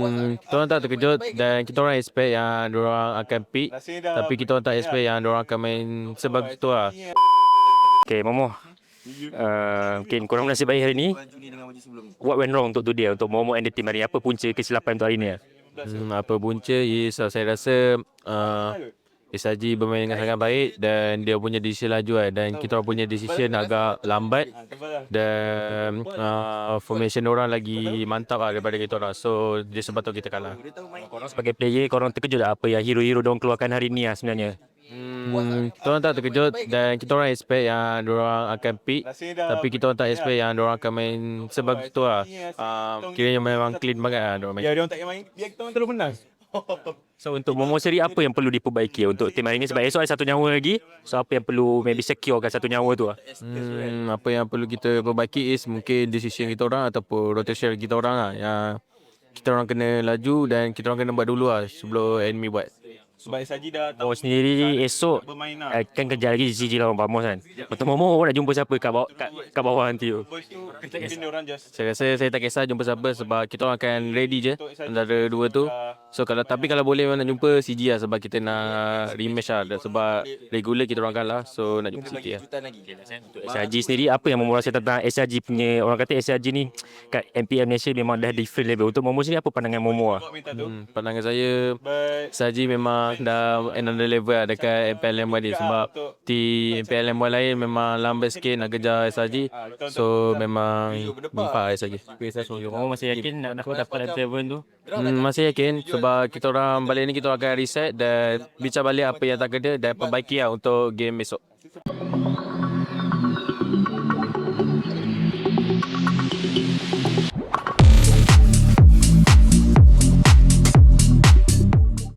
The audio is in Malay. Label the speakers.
Speaker 1: Hmm, kita orang tak terkejut dan kita orang expect yang orang akan pick tapi kita orang tak expect yang orang akan main sebagus tu lah.
Speaker 2: Okay, Momo. Uh, mungkin korang nasib baik hari ni. What went wrong untuk today untuk Momo and the team hari ni? Apa punca kesilapan untuk hari ni?
Speaker 1: Hmm, apa punca is uh, saya rasa uh, SRG bermain dengan sangat baik dan dia punya decision laju lah dan kita punya decision agak lambat dan uh, formation orang lagi mantap lah daripada kita orang so dia sepatutnya kita kalah.
Speaker 2: Korang sebagai player, korang terkejut tak apa yang hero-hero diorang keluarkan hari ni lah sebenarnya?
Speaker 1: Hmm, kita orang tak terkejut dan kita orang expect yang orang akan pick tapi kita orang tak expect yang orang akan main sebagus tu lah. Uh, kiranya memang clean banget lah diorang main.
Speaker 3: Ya, dia orang tak main. Biar kita orang terus menang.
Speaker 2: So untuk Momo sendiri apa yang perlu diperbaiki untuk tim hari ni sebab esok ada satu nyawa lagi. So apa yang perlu maybe securekan satu nyawa tu lah.
Speaker 1: Hmm, apa yang perlu kita perbaiki is mungkin decision kita orang ataupun rotation kita orang lah yang kita orang kena laju dan kita orang kena buat dulu lah sebelum enemy buat.
Speaker 3: Sebab SRG dah tak
Speaker 2: Momo sendiri esok
Speaker 3: bermain lah.
Speaker 2: eh, kan kerja lagi CG lawan Bamos kan. Untuk Momo nak jumpa siapa kat bawah, kat, kat bawah nanti tu.
Speaker 3: Kita orang just
Speaker 1: Saya rasa saya tak kisah jumpa siapa sebab kita orang akan ready je antara dua tu. So kalau tapi kalau boleh memang nak jumpa CG lah sebab kita nak rematch lah Dan sebab regular kita orang kalah so nak jumpa CG lah.
Speaker 2: Untuk SRG sendiri apa yang Momo rasa tentang SRG punya orang kata SRG ni kat MPM Malaysia memang dah different level. Untuk Momo sendiri apa pandangan Momo lah?
Speaker 3: buat minta tu.
Speaker 1: Hmm, pandangan saya Saji memang dah another level lah dekat MPLM ni sebab di MPLM lain memang lambat sikit nak kejar SRG so memang mempak SRG
Speaker 2: Momo masih yakin nak nak dapat level tu?
Speaker 1: hmm, masih yakin sebab kita orang balik ni kita orang akan reset dan bincang balik apa yang tak kena dan perbaiki lah untuk game besok